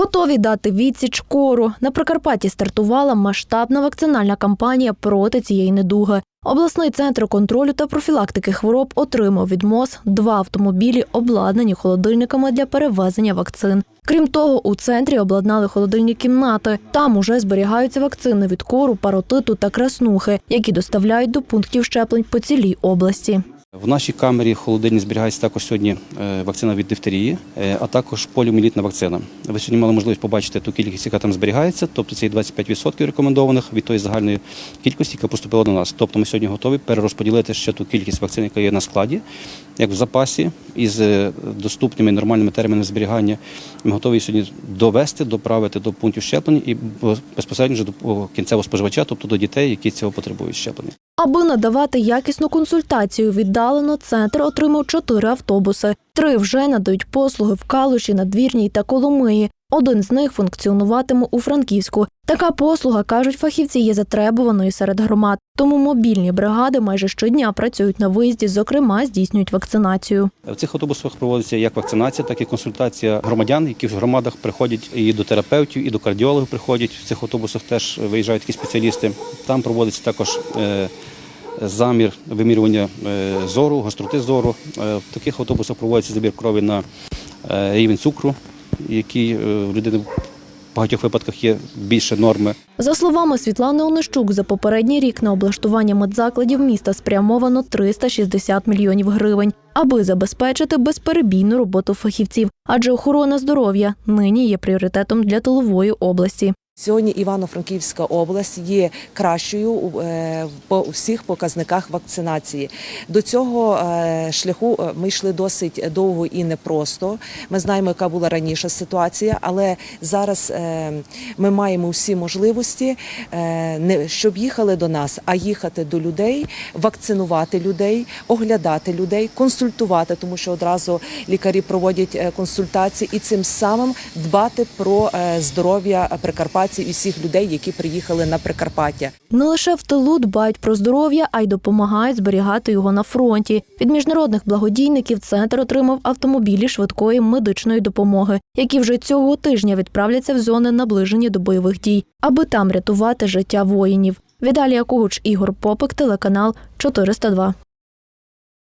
Готові дати відсіч кору. На Прикарпатті стартувала масштабна вакцинальна кампанія проти цієї недуги. Обласний центр контролю та профілактики хвороб отримав від МОЗ два автомобілі, обладнані холодильниками для перевезення вакцин. Крім того, у центрі обладнали холодильні кімнати. Там уже зберігаються вакцини від кору, паротиту та краснухи, які доставляють до пунктів щеплень по цілій області. В нашій камері холодильні зберігається також сьогодні е, вакцина від дифтерії, е, а також поліомілітна вакцина. Ви сьогодні мали можливість побачити ту кількість, яка там зберігається, тобто це 25% рекомендованих від тої загальної кількості, яка поступила до нас. Тобто ми сьогодні готові перерозподілити ще ту кількість вакцин, яка є на складі, як в запасі, із е, доступними нормальними термінами зберігання. Ми готові сьогодні довести, доправити до пунктів щеплення і безпосередньо вже до кінцевого споживача, тобто до дітей, які цього потребують щеплення. Аби надавати якісну консультацію віддалено, центр отримав чотири автобуси. Три вже надають послуги в Калуші, Надвірній та Коломиї. Один з них функціонуватиме у Франківську. Така послуга, кажуть фахівці, є затребуваною серед громад. Тому мобільні бригади майже щодня працюють на виїзді, зокрема, здійснюють вакцинацію. В цих автобусах проводиться як вакцинація, так і консультація громадян, які в громадах приходять і до терапевтів, і до кардіологів приходять. В цих автобусах теж виїжджають такі спеціалісти. Там проводиться також е, замір вимірювання е, зору, гостроти зору. Е, В таких автобусах проводиться забір крові на рівень цукру, який в людини в багатьох випадках є більше норми. За словами Світлани Онищук, за попередній рік на облаштування медзакладів міста спрямовано 360 мільйонів гривень, аби забезпечити безперебійну роботу фахівців, адже охорона здоров'я нині є пріоритетом для тилової області. Сьогодні Івано-Франківська область є кращою е, по всіх показниках вакцинації. До цього е, шляху е, ми йшли досить довго і непросто. Ми знаємо, яка була раніше ситуація, але зараз ми маємо всі можливості, щоб їхали до нас, а їхати до людей, вакцинувати людей, оглядати людей, консультувати, тому що одразу лікарі проводять консультації і цим самим дбати про здоров'я Прикарпаття і всіх людей, які приїхали на Прикарпаття. Не лише в тилу дбають про здоров'я, а й допомагають зберігати його на фронті. Від міжнародних благодійників центр отримав автомобілі швидкої медичної допомоги, які вже цього тижня відправляться в зони наближені до бойових дій, аби там рятувати життя воїнів. Віталія Кугуч, Ігор Попик, телеканал 402.